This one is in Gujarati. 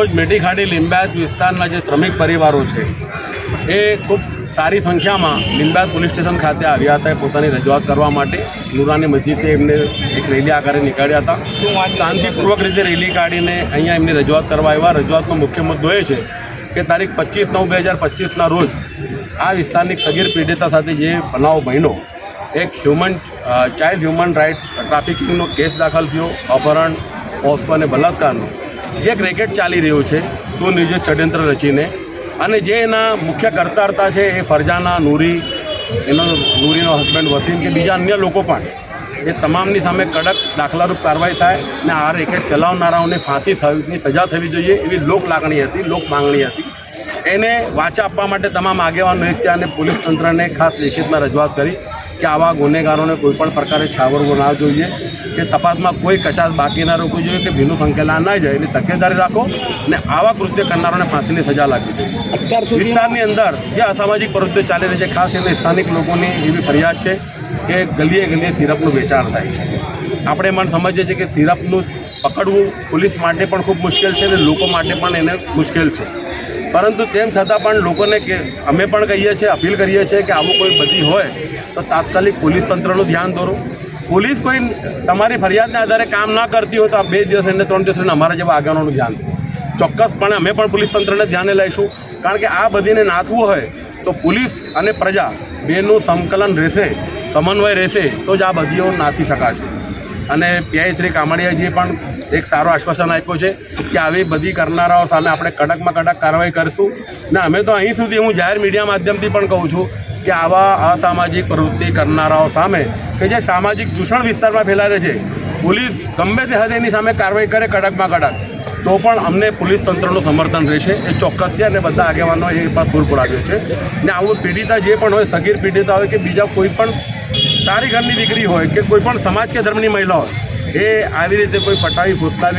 આજરોજ મેટીખાડી લીંબાયત વિસ્તારના જે શ્રમિક પરિવારો છે, એ ખૂબ સારી સંખ્યામાં લીંબાયત પોલીસ સ્ટેશન ખાતે આવ્યા હતા. પોતાની રજૂઆત કરવા માટે નુરાની મસ્જિદે એમને એક રેલી આકારે નીકળ્યા હતા. શાંતિપૂર્વક રીતે રેલી કાઢીને અહીંયા એમની રજૂઆત કરવા આવ્યા. રજૂઆતનો મુખ્ય મુદ્દો એ છે કે તારીખ પચીસ નવ બે હજાર પચીસના રોજ આ વિસ્તારની સગીર પીડિતા સાથે જે બનાવ બન્યો, એક હ્યુમન ચાઇલ્ડ હ્યુમન રાઇટ્સ ટ્રાફિકિંગનો કેસ દાખલ થયો, અપહરણ પોસ્કો અને બલાત્કારનો. જે રેકેટ ચાલી રહ્યું છે. સુનિયોજિત ષડયંત્ર રચીને. અને જે એના મુખ્ય કરતાર્તા છે એ ફરજાના નૂરી, એનો નૂરીનો હસબન્ડ વસીમ કે બીજા અન્ય લોકો પણ, એ તમામની સામે કડક દાખલારૂપ કાર્યવાહી થાય અને આ રેકેટ ચલાવનારાઓને ફાંસી થવાની સજા થવી જોઈએ એવી લોક લાગણી હતી, લોક માંગણી હતી. એને વાચા આપવા માટે તમામ આગેવાનો એક અને પોલીસ તંત્રને ખાસ લેખિતમાં રજૂઆત કરી. કે આવા ગુનેગારોને કોઈ પણ પ્રકારે છાવરવો ના જોઈએ કે તપાસમાં કોઈ કચાશ બાકી ના રોકવી જોઈએ કે ભીનું સંકેલા ના જાય એની તકેદારી રાખો અને આવા કૃત્ય કરનારોને ફાંસીની સજા લાગવી જોઈએ. વિસ્તારની અંદર જે અસામાજિક પ્રવૃત્તિઓ ચાલી રહી છે ખાસ કરીને સ્થાનિક લોકોની એવી ફરિયાદ છે કે ગલીએ ગલીએ સિરપનું વેચાણ થાય છે. આપણે પણ સમજીએ છીએ કે સિરપનું પકડવું પોલીસ માટે પણ ખૂબ મુશ્કેલ છે અને લોકો માટે પણ એને મુશ્કેલ છે. પરંતુ તેમ છતાં પણ લોકોને કે અમે પણ કહીએ છીએ, અપીલ કરીએ છીએ કે આવું કોઈ બધી હોય, તો તાત્કાલિક પોલીસ તંત્રનું ધ્યાન દોરો. પોલીસ કોઈ તમારી ફરિયાદના આધારે કામ ના કરતી હોય તો આ બે દિવસ એને ત્રણ દિવસ અમારા જેવા આગળનું ધ્યાન ચોક્કસપણે અમે પણ પોલીસ તંત્રને ધ્યાને લઈશું. કારણ કે આ બધીને નાથવું હોય, તો પોલીસ અને પ્રજા બેનું સંકલન રહેશે, સમન્વય રહેશે, તો જ આ બધીઓ નાથી શકાશે. અને પીઆઈ શ્રી કામડિયાજીએ પણ એક સારો આશ્વાસન આપ્યું છે કે આવી બધી કરનારાઓ સામે આપણે કડકમાં કડક કાર્યવાહી કરીશું. ને અમે તો અહીં સુધી હું જાહેર મીડિયા માધ્યમથી પણ કહું છું કે આવા અસામાજિક પ્રવૃત્તિ કરનારાઓ સામે કે જે સામાજિક દૂષણ વિસ્તારમાં ફેલાવે છે, પોલીસ ગમે તે હદે એની સામે કાર્યવાહી કરે કડકમાં કડક, તો પણ અમને પોલીસ તંત્રનું સમર્થન રહેશે. એ ચોક્કસ છે અને બધા આગેવાનો એ પર પૂર પડાવ્યો છે. ને આવું પીડિતા જે પણ હોય, સગીર પીડિતા હોય કે બીજા કોઈ પણ સારી ઘરની દીકરી હોય કે કોઈ પણ સમાજ કે ધર્મની મહિલા હોય, એ આવી રીતે કોઈ પટાવી ફૂસલાવી